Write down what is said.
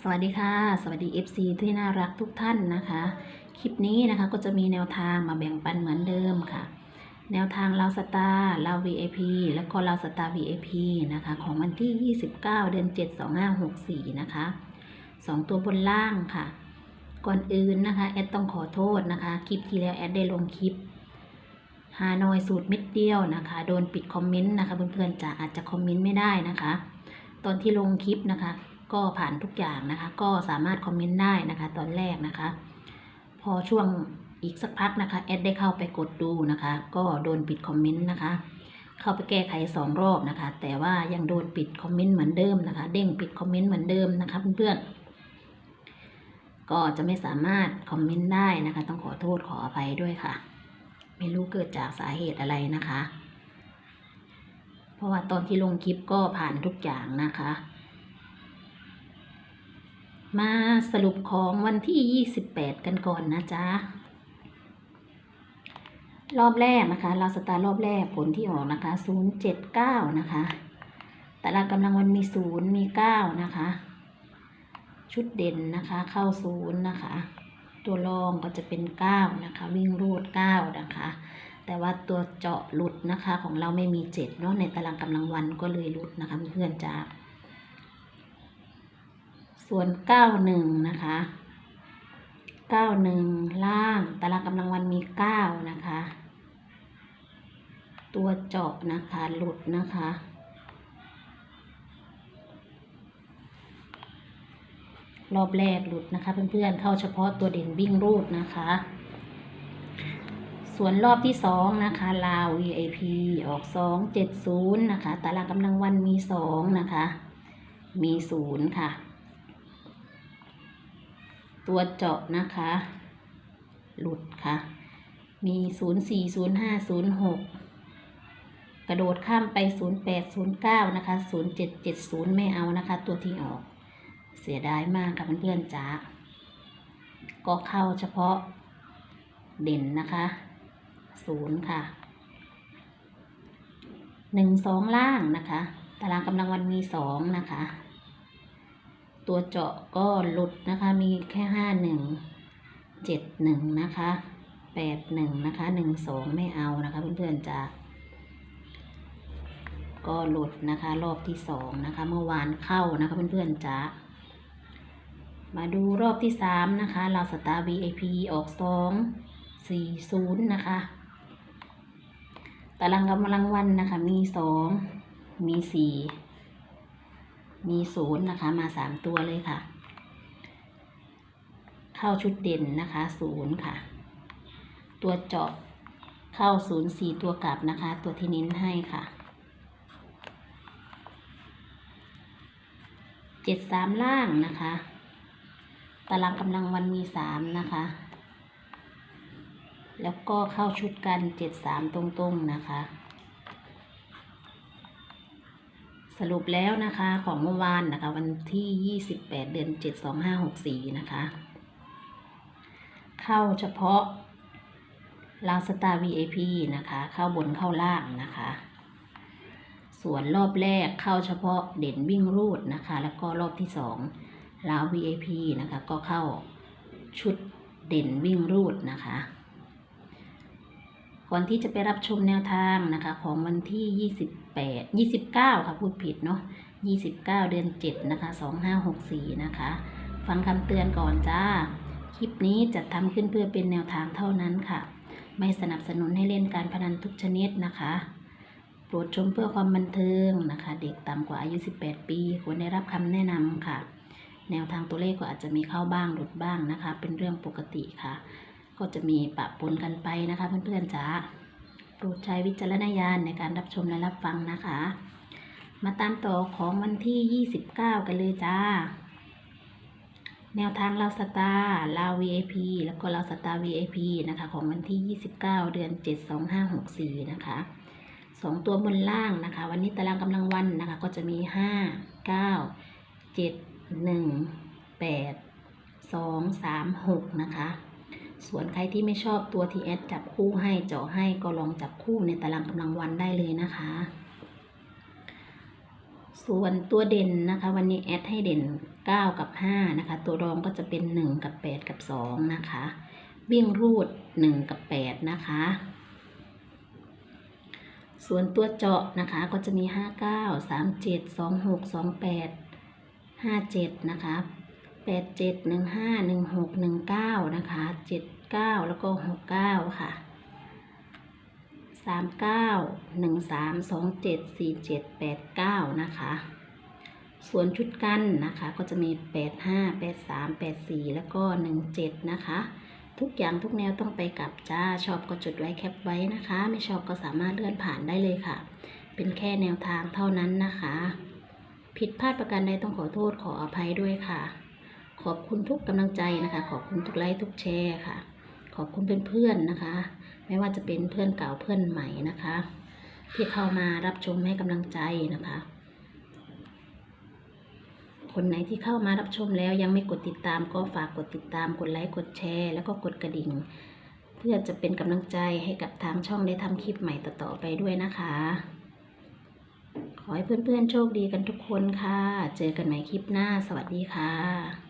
สวัสดีค่ะ สวัสดี FC ที่น่ารักทุกท่านนะคะ คลิปนี้นะคะก็จะมีแนวทางมาแบ่งปันเหมือนเดิมค่ะ แนวทางเราสตาร์เรา VIP แล้วก็เราสตาร์ VIP นะคะ ของวันที่ 29 เดือน 7 2564 นะคะสองตัวบนล่างค่ะ ก่อนอื่นนะคะ แอดต้องขอโทษนะคะ คลิปที่แล้วแอดได้ลงคลิปฮานอยสูตรเม็ดเดียวนะคะ โดนปิดคอมเมนต์นะคะเพื่อนๆจะอาจจะคอมเมนต์ไม่ได้นะคะ ตอนที่ลงคลิปนะคะ ก็ผ่านทุกอย่างนะคะ ก็สามารถคอมเมนต์ได้นะคะ ตอนแรกนะคะ พอช่วงอีกสักพักนะคะแอดได้เข้าไปกดดูนะคะ ก็โดนปิดคอมเมนต์นะคะ เข้าไปแก้ไขสองรอบนะคะ แต่ว่ายังโดนปิดคอมเมนต์เหมือนเดิมนะคะ เด้งปิดคอมเมนต์เหมือนเดิมนะคะเพื่อนๆก็จะไม่สามารถคอมเมนต์ได้นะคะ ต้องขอโทษขออภัยด้วยค่ะ ไม่รู้เกิดจากสาเหตุอะไรนะคะ เพราะว่าตอนที่ลงคลิปก็ผ่านทุกอย่างนะคะ มาสรุปของวันที่ 28 กันก่อนนะจ๊ะ รอบแรกนะคะ เราสตาร์รอบแรกผลที่ออกนะคะ 079 นะคะแต่ละกำลังวันมี 0 มี 9 นะคะ ชุดเด่นนะคะ เข้า 0 นะคะ ตัวรองก็จะเป็น 9 นะคะ วิ่งรูด 9 นะคะ แต่ว่าตัวเจาะหลุดนะคะของเราไม่มี 7 เนาะในตารางกำลังวันก็เลยหลุดนะคะเพื่อนๆจ้า ส่วน91นะคะ91ล่างตารางกำลังวันมี9นะคะ ตัวเจาะนะคะหลุดนะคะรอบแรกหลุดนะคะ เพื่อนๆเข้าเฉพาะตัวเด่นวิ่งรูดนะคะ ส่วนรอบที่สองนะคะลาว VIP ออก270นะคะ ตารางกำลังวันมี2นะคะ มี0ค่ะ ตัวเจาะนะคะ หลุดค่ะ มี 0 4 0 5 0 6 กระโดดข้ามไป 0 8 0 9 นะคะ 0 7 7 0 ไม่เอานะคะ ตัวที่ออก เสียดายมากค่ะเพื่อนๆจ้าก็เข้าเฉพาะเด่นนะคะ0ค่ะ1 2ล่างนะคะ ตารางกำลังวันมี2นะคะ ตัวเจาะก็หลุดนะคะมีแค่ห้าหนึ่งเจ็ดหนึ่งนะคะแปดหนึ่งนะคะหนึ่งสองไม่เอานะคะเพื่อนๆจ้าก็หลุดนะคะ รอบที่สองนะคะ เมื่อวานเข้านะคะเพื่อนๆจ้ามาดูรอบที่สามนะคะเราสตาร์ VIP ออกสองสี่ศูนย์นะคะตารางกำลังวันนะคะมีสองมีสี่ มีศูนย์นะคะ มาสามตัวเลยค่ะ เข้าชุดเด่นนะคะศูนย์ค่ะ ตัวเจาะเข้าศูนย์สี่ตัวกลับนะคะ ตัวที่เน้นให้ค่ะเจ็ดสามล่างนะคะ ตารางกำลังวันมีสามนะคะ แล้วก็เข้าชุดกันเจ็ดสามตรงๆนะคะ สรุปแล้วนะคะของเมื่อวานนะคะ วันที่ 28 เดือน 7 2564 นะคะ เข้าเฉพาะลาวสตาร์ VIP นะคะ เข้าบนเข้าล่างนะคะ ส่วนรอบแรกเข้าเฉพาะเด่นวิ่งรูดนะคะ แล้วก็รอบที่สองลาว VIP นะคะ ก็เข้าชุดเด่นวิ่งรูดนะคะก่อนที่จะไปรับชมแนวทางนะคะ ของวันที่ 28 29ค่ะพูดผิดเนาะ29เดือน7นะคะ2564นะคะ ฟังคำเตือนก่อนจ้า คลิปนี้จะทำขึ้นเพื่อเป็นแนวทางเท่านั้นค่ะ ไม่สนับสนุนให้เล่นการพนันทุกชนิดนะคะโปรดชมเพื่อความบันเทิงนะคะ เด็กต่ำกว่าอายุ 18 ปีควรได้รับคำแนะนำค่ะ แนวทางตัวเลขก็อาจจะมีเข้าบ้างหลุดบ้างนะคะ เป็นเรื่องปกติค่ะ ก็จะมีปะปนกันไปนะคะเพื่อนๆจ้า รดใช้วิจารณญาณในการรับชมและรับฟังนะคะ มาตามต่อของวันที่ 29 กันเลยจ้า แนวทางเราสตาร์ลาว VIP แล้วก็เราสตาร์ VIP นะคะ ของวันที่ 29 เดือน 7 2564 นะคะสองตัวบนล่างนะคะ วันนี้ตารางกำลังวันนะคะ ก็จะมี 5 9 7 1 8 2 3 6 นะคะ ส่วนใครที่ไม่ชอบตัวที่แอดจับคู่ให้เจาะให้ก็ลองจับคู่ในตารางกำลังวันได้เลยนะคะ ส่วนตัวเด่นนะคะ วันนี้แอดให้เด่น 9 กับ 5 นะคะ ตัวรองก็จะเป็น 1 กับ 8 กับ 2 นะคะ วิ่งรูด 1 กับ 8 นะคะส่วนตัวเจาะนะคะก็จะมี 59 37 26 28 57 นะคะ 87 15 16 19นะคะ79แล้วก็69ค่ะ39 13 27 47 89นะคะ ส่วนชุดกันนะคะก็จะมี85 83 84แปดสามแปดสี่แล้วก็17นะคะทุกอย่างทุกแนวต้องไปกลับจ้า ชอบก็จดไว้แคปไว้นะคะ ไม่ชอบก็สามารถเลื่อนผ่านได้เลยค่ะ เป็นแค่แนวทางเท่านั้นนะคะ ผิดพลาดประการใดต้องขอโทษขออภัยด้วยค่ะ ขอบคุณทุกกำลังใจนะคะ ขอบคุณทุกไลค์ทุกแชร์ค่ะ ขอบคุณเพื่อนๆนะคะ ไม่ว่าจะเป็นเพื่อนเก่าเพื่อนใหม่นะคะ ที่เข้ามารับชมให้กำลังใจนะคะ คนไหนที่เข้ามารับชมแล้วยังไม่กดติดตามก็ฝากกดติดตามกดไลค์กดแชร์ แล้วก็กดกระดิ่ง เพื่อจะเป็นกำลังใจให้กับทางช่องได้ทำคลิปใหม่ต่อๆไปด้วยนะคะขอให้เพื่อนๆโชคดีกันทุกคนค่ะ เจอกันใหม่คลิปหน้า สวัสดีค่ะ